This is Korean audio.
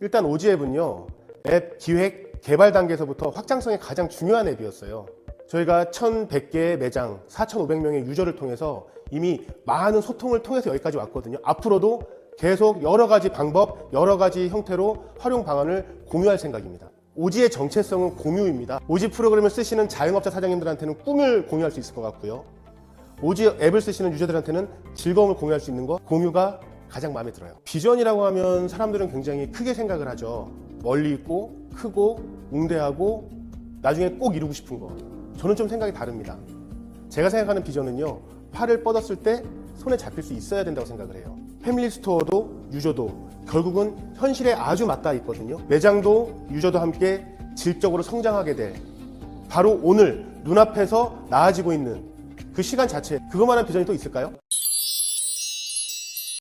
일단 오지앱은요 앱 기획 개발 단계에서부터 확장성이 가장 중요한 앱이었어요. 저희가 1,100개의 매장, 4,500명의 유저를 통해서 이미 많은 소통을 통해서 여기까지 왔거든요. 앞으로도 계속 여러 가지 방법, 여러 가지 형태로 활용 방안을 공유할 생각입니다. 오지의 정체성은 공유입니다. 오지 프로그램을 쓰시는 자영업자 사장님들한테는 꿈을 공유할 수 있을 것 같고요. 오지 앱을 쓰시는 유저들한테는 즐거움을 공유할 수 있는 것, 공유가 가장 마음에 들어요. 비전이라고 하면 사람들은 굉장히 크게 생각을 하죠. 멀리 있고, 크고, 웅대하고, 나중에 꼭 이루고 싶은 거. 저는 좀 생각이 다릅니다. 제가 생각하는 비전은요, 팔을 뻗었을 때 손에 잡힐 수 있어야 된다고 생각을 해요. 패밀리 스토어도 유저도 결국은 현실에 아주 맞닿아 있거든요. 매장도 유저도 함께 질적으로 성장하게 될 바로 오늘 눈앞에서 나아지고 있는 그 시간 자체, 그것만한 비전이 또 있을까요?